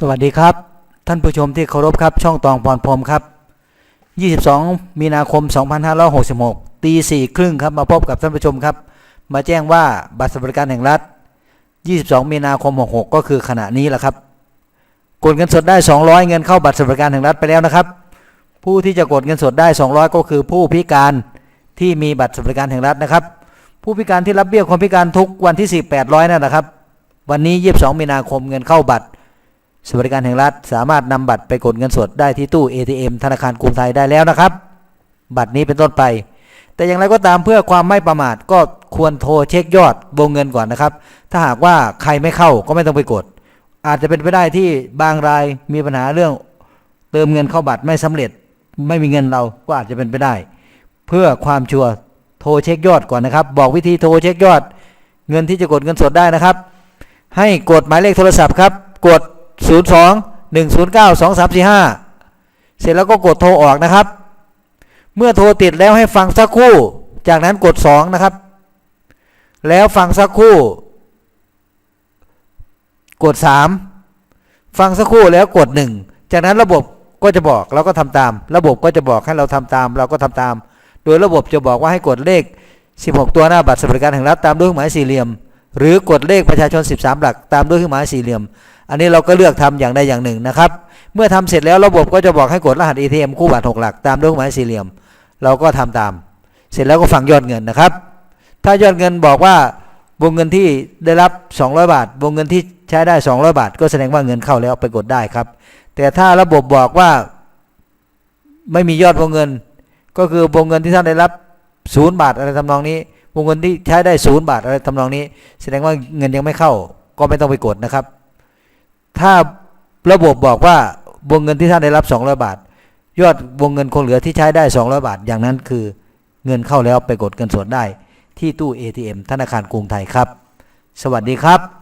สวัสดีครับ ท่านผู้ชมที่เคารพครับ ช่องตองพรพรมครับ 22 มีนาคม 2566 ตีสี่ครึ่งครับมาพบกับท่านผู้ชมครับ มาแจ้งว่าบัตรสวัสดิการแห่งรัฐ 22 มีนาคม 66 ก็คือขณะนี้แหละครับ กดเงินสดได้ 200 เงินเข้าบัตรสวัสดิการแห่งรัฐไปแล้วนะครับ ผู้ที่จะกดเงินสดได้ 200 ก็คือผู้พิการที่มีบัตรสวัสดิการแห่งรัฐนะครับ ผู้พิการที่รับเบี้ยคนพิการทุกวันที่ 4 800นั่นนะครับ วันนี้ 22 มีนาคมเงินเข้าบัตร สวัสดิการแห่งรัฐสามารถนำบัตรไปกดเงินสดได้ที่ตู้ ATM ธนาคารกรุงไทยได้แล้วนะครับ บัตรนี้เป็นต้นไป แต่อย่างไรก็ตามเพื่อความไม่ประมาทก็ควรโทรเช็คยอดวงเงินก่อนนะครับ ถ้าหากว่าใครไม่เข้าก็ไม่ต้องไปกด อาจจะเป็นไปได้ที่บางรายมีปัญหาเรื่อง เติมเงินเข้าบัตรไม่สำเร็จ ไม่มีเงินเราก็อาจจะเป็นไปได้ เพื่อความชัวร์โทรเช็คยอดก่อนนะครับ บอกวิธีโทรเช็คยอด เงินที่จะกดเงินสดได้นะครับ ให้กดหมายเลขโทรศัพท์ครับ กด 02 109 2345 เสร็จแล้วก็กดโทรออกนะครับ เมื่อโทรติดแล้วให้ฟังสักครู่ จากนั้นกด 2 นะครับ แล้วฟังสักครู่ กด 3 ฟังสักครู่แล้วกด 1 จากนั้นระบบก็จะบอกเราก็ทำตาม ระบบก็จะบอกให้เราทำตาม เราก็ทำตาม โดยระบบจะบอกว่าให้กดเลข 16 ตัวหน้าบัตรสวัสดิการแห่งรัฐตามด้วยเครื่องหมายสี่เหลี่ยม หรือกดเลขประชาชน 13 หลักตามด้วยเครื่องหมายสี่เหลี่ยม อันนี้เราก็เลือกทำอย่างใดอย่างหนึ่งนะครับ เมื่อทำเสร็จแล้วระบบก็จะบอกให้กดรหัส ATM คู่บัตร6หลักตามด้วยหมายสี่เหลี่ยม เราก็ทำตาม เสร็จแล้วก็ฟังยอดเงินนะครับ ถ้ายอดเงินบอกว่าวงเงินที่ได้รับ 200 บาท วงเงินที่ใช้ได้ 200 บาท ก็แสดงว่าเงินเข้าแล้วไปกดได้ครับ แต่ถ้าระบบบอกว่าไม่มียอดวงเงิน ก็คือวงเงินที่ท่านได้รับ 0 บาทอะไรทำนองนี้ วงเงินที่ใช้ได้ 0 บาทอะไรทำนองนี้ แสดงว่าเงินยังไม่เข้าก็ไม่ต้องไปกดนะครับ ถ้าระบบบอกว่าวงเงินที่ท่านได้รับ 200 บาท ยอดวงเงินคงเหลือที่ใช้ได้ 200 บาท อย่างนั้นคือเงินเข้าแล้วไปกดเงินสดได้ที่ตู้ ATM ธนาคารกรุงไทยครับ สวัสดีครับ